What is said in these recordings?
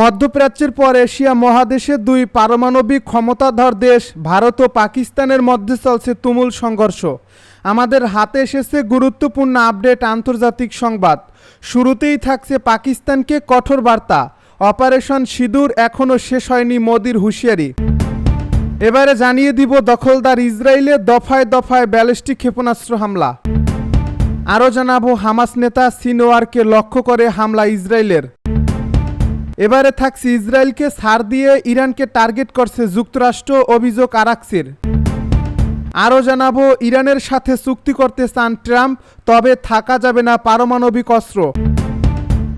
মধ্যপ্রাচ্যের পর এশিয়া মহাদেশের দুই পারমাণবিক ক্ষমতাধর দেশ, ভারত ও পাকিস্তানের মধ্যে চলছে তুমুল সংঘর্ষ। আমাদের হাতে এসেছে গুরুত্বপূর্ণ আপডেট আন্তর্জাতিক সংবাদ। শুরুতেই থাকছে পাকিস্তানকে কঠোর বার্তা। অপারেশন সিঁদুর এখনও শেষ হয়নি মোদির হুঁশিয়ারি। এবারে জানিয়ে দিব দখলদার ইসরায়েলে দফায় দফায় ব্যালিস্টিক ক্ষেপণাস্ত্র হামলা। আরও জানাব হামাস নেতা সিনোয়ারকে লক্ষ্য করে হামলা ইসরায়েলের। এবারে থাকছে ইসরায়েলকে সার দিয়ে ইরানকে টার্গেট করছে যুক্তরাষ্ট্র, অভিযোগ আরাকসির। আরও জানাব, ইরানের সাথে চুক্তি করতে চান ট্রাম্প, তবে থাকা যাবে না পারমাণবিক অস্ত্র।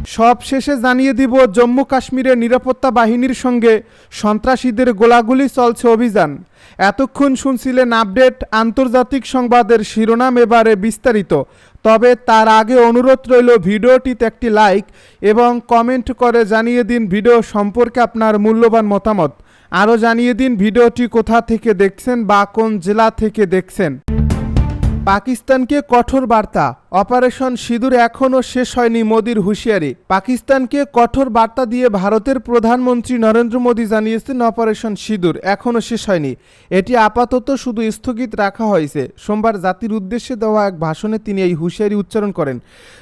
সব শেষে জানিয়ে দিব, জম্মু কাশ্মীরের নিরাপত্তা বাহিনীর সঙ্গে সন্ত্রাসীদের গোলাগুলি চলছে অভিযান। এতক্ষণ শুনছিলেন আপডেট আন্তর্জাতিক সংবাদের শিরোনাম এবারে বিস্তারিত। তবে তার আগে অনুরোধ রইল ভিডিওটিতে একটি লাইক এবং কমেন্ট করে জানিয়ে দিন ভিডিও সম্পর্কে আপনার মূল্যবান মতামত। আরও জানিয়ে দিন ভিডিওটি কোথা থেকে দেখছেন বা কোন জেলা থেকে দেখছেন। পাকিস্তানকে কঠোর বার্তা। অপারেশন সিঁদুর এখনও শেষ হয়নি মোদির হুঁশিয়ারি। পাকিস্তানকে কঠোর বার্তা দিয়ে ভারতের প্রধানমন্ত্রী নরেন্দ্র মোদী জানিয়েছেন অপারেশন সিঁদুর এখনও শেষ হয়নি। এটি আপাতত শুধু স্থগিত রাখা হয়েছে। সোমবার জাতির উদ্দেশ্যে দেওয়া এক ভাষণে তিনি এই হুঁশিয়ারি উচ্চারণ করেন।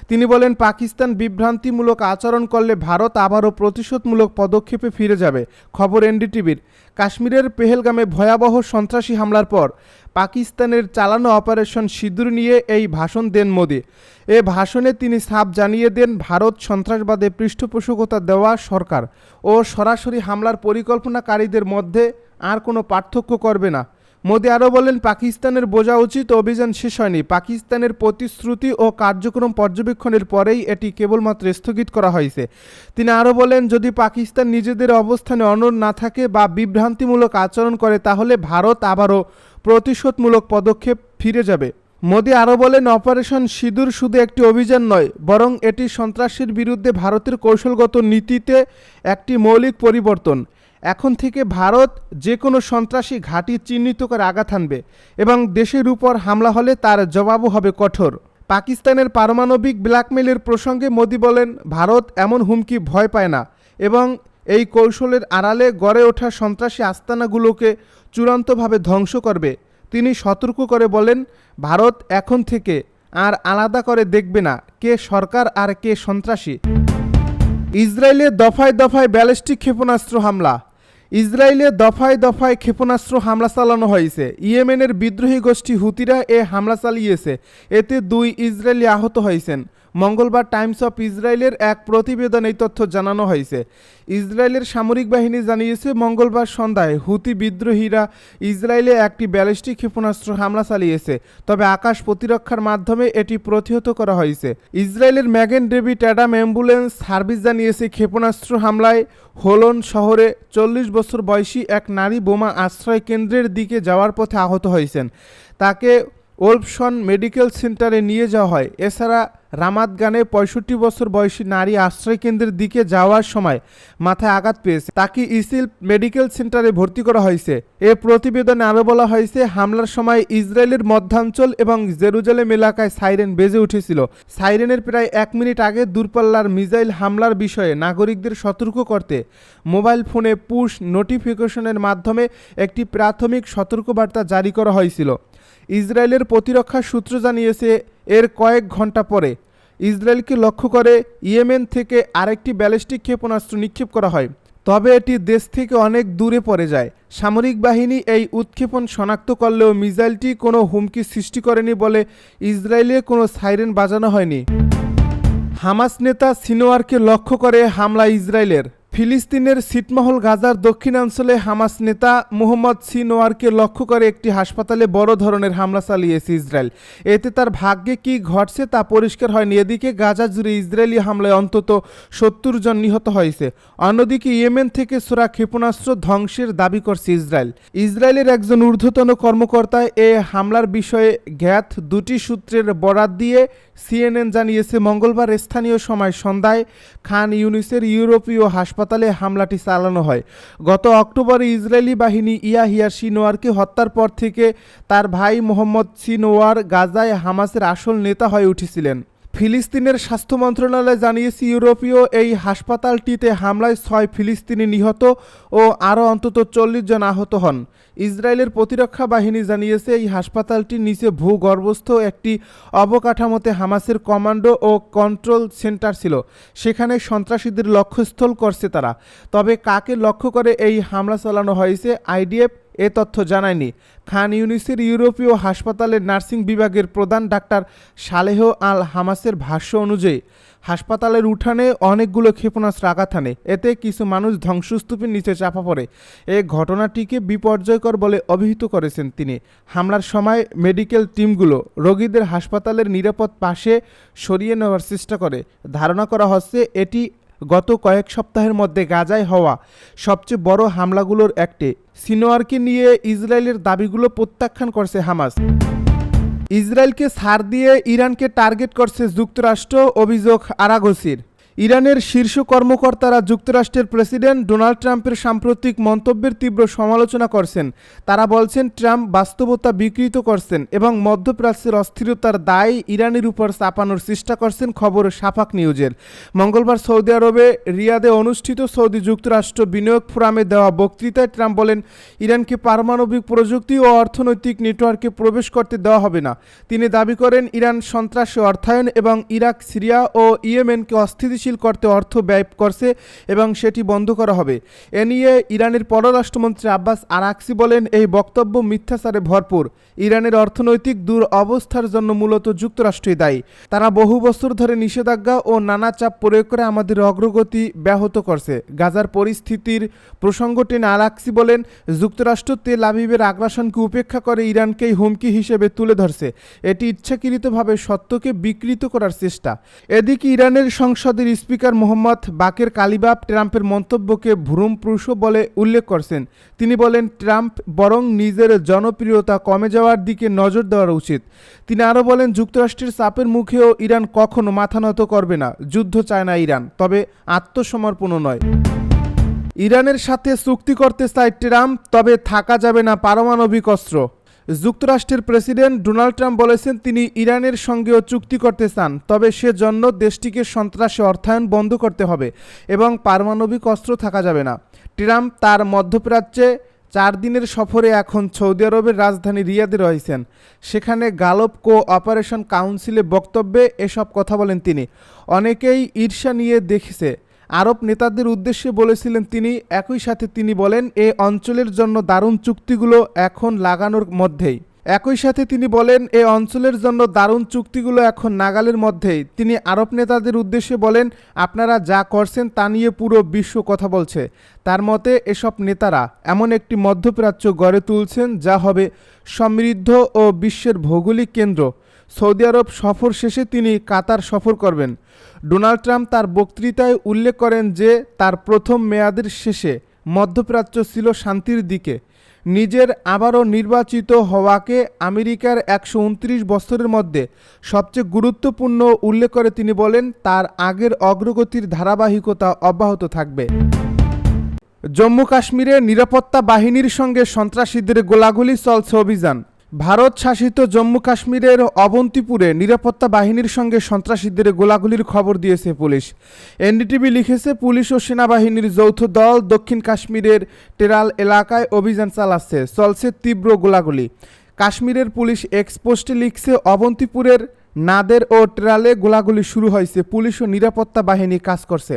তিনি বলেন, পাকিস্তান বিভ্রান্তিমূলক আচরণ করলে ভারত আবারও প্রতিশোধমূলক পদক্ষেপে ফিরে যাবে। খবর এনডিটিভির। কাশ্মীরের পেহেলগামে ভয়াবহ সন্ত্রাসী হামলার পর পাকিস্তানের চালানো অপারেশন সিঁদুর নিয়ে এই ভাষণ দেন মোদী। এ ভাষণে তিনি সাপ জানিয়ে দেন, ভারত সন্ত্রাসবাদে পৃষ্ঠপোষকতা দেওয়া সরকার ও সরাসরি হামলার পরিকল্পনাকারীদের মধ্যে আর কোনো পার্থক্য করবে না। মোদী আরও বলেন, পাকিস্তানের বোঝা উচিত অভিযান শেষ হয়নি। পাকিস্তানের প্রতিশ্রুতি ও কার্যক্রম পর্যবেক্ষণের পরেই এটি কেবলমাত্র স্থগিত করা হয়েছে। তিনি আরও বলেন, যদি পাকিস্তান নিজেদের অবস্থানে অনড় না থাকে বা বিভ্রান্তিমূলক আচরণ করে, তাহলে ভারত আবারও প্রতিশোধমূলক পদক্ষেপ ফিরে যাবে। মোদি আরও বলেন, অপারেশন সিঁদুর শুধু একটি অভিযান নয়, বরং এটি সন্ত্রাসের বিরুদ্ধে ভারতের কৌশলগত নীতিতে একটি মৌলিক পরিবর্তন। এখন থেকে ভারত যে কোনো সন্ত্রাসী ঘাঁটি চিহ্নিত করে আঘাত হানবে এবং দেশের উপর হামলা হলে তার জবাবও হবে কঠোর। পাকিস্তানের পারমাণবিক ব্ল্যাকমেলের প্রসঙ্গে মোদি বলেন, ভারত এমন হুমকি ভয় পায় না এবং এই কৌশলের আড়ালে গড়ে ওঠা সন্ত্রাসী আস্তানাগুলোকে চূড়ান্তভাবে ধ্বংস করবে। তিনি সতর্ক করে বলেন, ভারত এখন থেকে আর আলাদা করে দেখবে না কে সরকার আর কে সন্ত্রাসী। ইসরায়েলে দফায় দফায় ব্যালিস্টিক ক্ষেপণাস্ত্র হামলা। ইসরায়েলে দফায় দফায় ক্ষেপণাস্ত্র হামলা চালানো হয়েছে। ইয়েমেনের বিদ্রোহী গোষ্ঠী হুতিরা এ হামলা চালিয়েছে। এতে দুই ইসরায়েলি আহত হয়েছেন। মঙ্গলবার টাইমস অফ ইসরায়েলের এক প্রতিবেদন এই তথ্য জানানো হয়েছে। ইসরায়েলের সামরিক বাহিনী জানিয়েছে, মঙ্গলবার সন্ধ্যায় হুতি বিদ্রোহীরা ইসরায়েলে একটি ব্যালিস্টিক ক্ষেপণাস্ত্র হামলা চালিয়েছে, তবে আকাশ প্রতিরক্ষার মাধ্যমে এটি প্রতিহত করা হয়েছে। ইসরায়েলের Magen David Adom ambulance service জানিয়েছে, ক্ষেপণাস্ত্র হামলায় হোলন শহরে চল্লিশ বছর বয়সী এক নারী বোমা আশ্রয় কেন্দ্রের দিকে যাওয়ার পথে আহত হয়েছেন। তাকে ওলফসন মেডিকেল সেন্টারে নিয়ে যাওয়া হয়। এছাড়া রামাত গানে পঁয়ষট্টি বছর বয়সী নারী আশ্রয় কেন্দ্রের দিকে যাওয়ার সময় মাথায় আঘাত পেয়েছে। তাকে ইসিল মেডিকেল সেন্টারে ভর্তি করা হয়েছে। এ প্রতিবেদনে আরও বলা হয়েছে, হামলার সময় ইসরায়েলের মধ্যাঞ্চল এবং জেরুজালেম এলাকায় সাইরেন বেজে উঠেছিল। সাইরেনের প্রায় এক মিনিট আগে দূরপাল্লার মিসাইল হামলার বিষয়ে নাগরিকদের সতর্ক করতে মোবাইল ফোনে পুশ নোটিফিকেশনের মাধ্যমে একটি প্রাথমিক সতর্কবার্তা জারি করা হয়েছিল। ইসরায়েলের প্রতিরক্ষা সূত্র জানিয়েছে, এর কয়েক ঘণ্টা পরে ইসরায়েলকে লক্ষ্য করে ইয়েমেন থেকে আরেকটি ব্যালিস্টিক ক্ষেপণাস্ত্র নিক্ষেপ করা হয়। তবে এটি দেশ থেকে অনেক দূরে পড়ে যায়। সামরিক বাহিনী এই উৎক্ষেপণ শনাক্ত করলেও মিসাইলটি কোনো হুমকি সৃষ্টি করেনি বলে ইসরায়েলে কোনো সাইরেন বাজানো হয়নি। হামাস নেতা সিনোয়ারকে লক্ষ্য করে হামলা ইসরায়েলের। ফিলিস্তিনের ছিটমহল গাজার দক্ষিণাঞ্চলে হামাস নেতা মোহাম্মদ সিনোয়ারকে লক্ষ্য করে একটি হাসপাতালে বড় ধরনের হামলা চালিয়েছে ইসরায়েল। এতে তার ভাগ্যে কি ঘটছে তা পরিষ্কার হয়নি। এদিকে গাজা জুড়ে ইসরায়েলি হামলায় অন্তত সত্তর জন নিহত হয়েছে। অন্যদিকে ইয়েমেন থেকে সোরা ক্ষেপণাস্ত্র ধ্বংসের দাবি করছে ইসরায়েল। ইসরায়েলের একজন ঊর্ধ্বতন কর্মকর্তা এ হামলার বিষয়ে জ্ঞাত দুটি সূত্রের বরাত দিয়ে সিএনএন জানিয়েছে, মঙ্গলবার স্থানীয় সময় সন্ধ্যায় খান ইউনিসের ইউরোপীয় হাসপাতালে হামলাটি চালানো হয়। গত অক্টোবরে ইসরায়েলি বাহিনী ইয়াহিয়া সিনোয়ারকে হত্যার পর থেকে তার ভাই মোহাম্মদ সিনোয়ার গাজায় হামাসের আসল নেতা হয়ে উঠেছিলেন। ফিলিস্তিনের স্বাস্থ্য মন্ত্রণালয় জানিয়েছে, ইউরোপীয় এই হাসপাতালটিতে হামলায় ছয় ফিলিস্তিনি নিহত ও আরও অন্তত চল্লিশ জন আহত হন। ইসরায়েলের প্রতিরক্ষা বাহিনী জানিয়েছে, এই হাসপাতালটির নিচে ভূগর্ভস্থ একটি অবকাঠামোতে হামাসের কমান্ডো ও কন্ট্রোল সেন্টার ছিল। সেখানে সন্ত্রাসীদের লক্ষ্যস্থল করছে তারা। তবে কাকে লক্ষ্য করে এই হামলা চালানো হয়েছে, আইডিএফ এ তথ্য জানায়নি। খান ইউনিসের ইউরোপীয় হাসপাতালের নার্সিং বিভাগের প্রধান ডাক্তার সালেহ আল হামাসের ভাষ্য অনুযায়ী, হাসপাতালের উঠানে অনেকগুলো ক্ষেপণাস্ত্র আঘাত হানে। এতে কিছু মানুষ ধ্বংসস্তূপের নিচে চাপা পড়ে। এ ঘটনাটিকে বিপর্যয়কর বলে অভিহিত করেছেন তিনি। হামলার সময় মেডিকেল টিমগুলো রোগীদের হাসপাতালের নিরাপদ পাশে সরিয়ে নেওয়ার চেষ্টা করে। ধারণা করা হচ্ছে এটি গত কয়েক সপ্তাহের মধ্যে গাজায় হওয়া সবচেয়ে বড় হামলাগুলোর একটি। সিনোয়ারকে নিয়ে ইসরায়েলের দাবিগুলো প্রত্যাখ্যান করছে হামাস। ইসরায়েলকে সার দিয়ে ইরানকে টার্গেট করছে যুক্তরাষ্ট্র, অভিযোগ আরাগসির। ইরানের শীর্ষ কর্মকর্তারা যুক্তরাষ্ট্রের প্রেসিডেন্ট ডোনাল্ড ট্রাম্পের সাম্প্রতিক মন্তব্যের তীব্র সমালোচনা করছেন। তারা বলছেন, ট্রাম্প বাস্তবতা বিকৃত করছেন এবং মধ্যপ্রাচ্যের অস্থিরতার দায় ইরানের উপর চাপানোর চেষ্টা করছেন, খবর সাফাক নিউজের। মঙ্গলবার সৌদি আরবে রিয়াদে অনুষ্ঠিত সৌদি যুক্তরাষ্ট্র বিনিয়োগ ফোরামে দেওয়া বক্তৃতায় ট্রাম্প বলেন, ইরানকে পারমাণবিক প্রযুক্তি ও অর্থনৈতিক নেটওয়ার্কে প্রবেশ করতে দেওয়া হবে না। তিনি দাবি করেন, ইরান সন্ত্রাসী অর্থায়ন এবং ইরাক, সিরিয়া ও ইয়েমেনকে অস্থিতিশীল করতে অর্থ ব্যয় করছে এবং সেটি বন্ধ করা হবে। এ নিয়ে ইরানের পররাষ্ট্রমন্ত্রী আব্বাস আরাকসি বলেন, এই বক্তব্য মিথ্যাচারে ভরপুর। ইরানের অর্থনৈতিক দূর অবস্থার জন্য মূলত যুক্তরাষ্ট্রই দায়ী। তারা বহু বছর ধরে নিষেধাজ্ঞা ও নানা চাপ প্রয়োগ করে আমাদের অগ্রগতি ব্যাহত করছে। গাজার পরিস্থিতির প্রসঙ্গ টেনে আরাকসি বলেন, যুক্তরাষ্ট্র তেল আবিবের আগ্রাসনকে উপেক্ষা করে ইরানকেই হুমকি হিসেবে তুলে ধরছে। এটি ইচ্ছাকৃতভাবে সত্যকে বিকৃত করার চেষ্টা। এদিকে ইরানের সংসদের স্পিকার মোহাম্মদ বাকের কালিবাব ট্রাম্পের মন্তব্যকে ভ্রুমপ্রুষ বলে উল্লেখ করছেন। তিনি বলেন, ট্রাম্প বরং নিজের জনপ্রিয়তা কমে যাওয়ার দিকে নজর দেওয়া উচিত। তিনি আরও বলেন, যুক্তরাষ্ট্রের চাপের মুখেও ইরান কখনো মাথা নত করবে না। যুদ্ধ চায় না ইরান, তবে আত্মসমর্পণও নয়। ইরানের সাথে চুক্তি করতে চায় ট্রাম্প, তবে থাকা যাবে না পারমাণবিক অস্ত্র। যুক্তরাষ্ট্রের প্রেসিডেন্ট ডোনাল্ড ট্রাম্প বলেছেন তিনি ইরানের সঙ্গেও চুক্তি করতে চান, তবে সেজন্য দেশটিকে সন্ত্রাসে অর্থায়ন বন্ধ করতে হবে এবং পারমাণবিক অস্ত্র থাকা যাবে না। ট্রাম্প তার মধ্যপ্রাচ্যে চার দিনের সফরে এখন সৌদি আরবের রাজধানী রিয়াদে রয়েছেন। সেখানে গালপ কো অপারেশন কাউন্সিলে বক্তব্যে এসব কথা বলেন তিনি। অনেকেই ঈর্ষা নিয়ে দেখেছে আরব নেতাদের উদ্দেশ্যে বলেছিলেন তিনি, একই সাথে তিনি বলেন, এ অঞ্চলের জন্য দারুণ চুক্তিগুলো এখন লাগানোর মধ্যেই। একই সাথে তিনি বলেন, এ অঞ্চলের জন্য দারুণ চুক্তিগুলো এখন নাগালের মধ্যেই। তিনি আরব নেতাদের উদ্দেশ্যে বলেন, আপনারা যা করছেন তা নিয়ে পুরো বিশ্ব কথা বলছে। তার মতে, এসব নেতারা এমন একটি মধ্যপ্রাচ্য গড়ে তুলছেন যা হবে সমৃদ্ধ ও বিশ্বের ভৌগোলিক কেন্দ্র। সৌদি আরব সফর শেষে তিনি কাতার সফর করবেন। ডোনাল্ড ট্রাম্প তার বক্তৃতায় উল্লেখ করেন যে, তার প্রথম মেয়াদের শেষে মধ্যপ্রাচ্য ছিল শান্তির দিকে। নিজের আবারও নির্বাচিত হওয়াকে আমেরিকার একশো উনত্রিশ বছরের মধ্যে সবচেয়ে গুরুত্বপূর্ণ উল্লেখ করে তিনি বলেন, তার আগের অগ্রগতির ধারাবাহিকতা অব্যাহত থাকবে। জম্মু কাশ্মীরে নিরাপত্তা বাহিনীর সঙ্গে সন্ত্রাসীদের গোলাগুলি চলছে অভিযান। ভারত শাসিত জম্মু কাশ্মীরের অবন্তিপুরে নিরাপত্তা বাহিনীর সঙ্গে সন্ত্রাসীদের গোলাগুলির খবর দিয়েছে পুলিশ। এনডিটিভি লিখেছে, পুলিশ ও সেনাবাহিনীর যৌথ দল দক্ষিণ কাশ্মীরের টেরাল এলাকায় অভিযান চালাচ্ছে, চলছে তীব্র গোলাগুলি। কাশ্মীরের পুলিশ এক্সপোস্টে লিখছে, অবন্তিপুরের নাদের ও টেরালে গোলাগুলি শুরু হয়েছে, পুলিশ ও নিরাপত্তা বাহিনী কাজ করছে।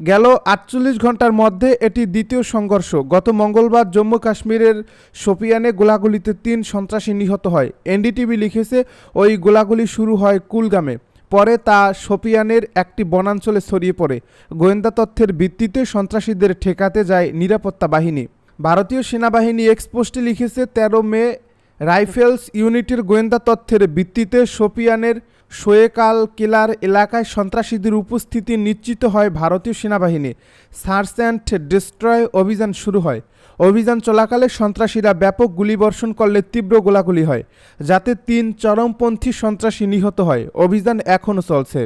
গেল আটচল্লিশ ঘণ্টার মধ্যে এটি দ্বিতীয় সংঘর্ষ। গত মঙ্গলবার জম্মু কাশ্মীরের শোপিয়ানে গোলাগুলিতে তিন সন্ত্রাসী নিহত হয়। এনডিটিভি লিখেছে, ওই গোলাগুলি শুরু হয় কুলগামে। পরে তা শোপিয়ানের একটি বনাঞ্চলে ছড়িয়ে পড়ে। গোয়েন্দা তথ্যের ভিত্তিতে সন্ত্রাসীদের ঠেকাতে যায় নিরাপত্তা বাহিনী। ভারতীয় সেনাবাহিনী এক্সপোস্টে লিখেছে, তেরো মে রাইফেলস ইউনিটের গোয়েন্দা তথ্যের ভিত্তিতে সোপিয়ানের সোয়েকাল কেলার এলাকায় সন্ত্রাসীদের উপস্থিতি নিশ্চিত হয় ভারতীয় সেনাবাহিনী। সার্চ অ্যান্ড ডিস্ট্রয় অভিযান শুরু হয়। অভিযান চলাকালে সন্ত্রাসীরা ব্যাপক গুলিবর্ষণ করলে তীব্র গোলাগুলি হয়, যাতে তিন চরমপন্থী সন্ত্রাসী নিহত হয়। অভিযান এখনও চলছে।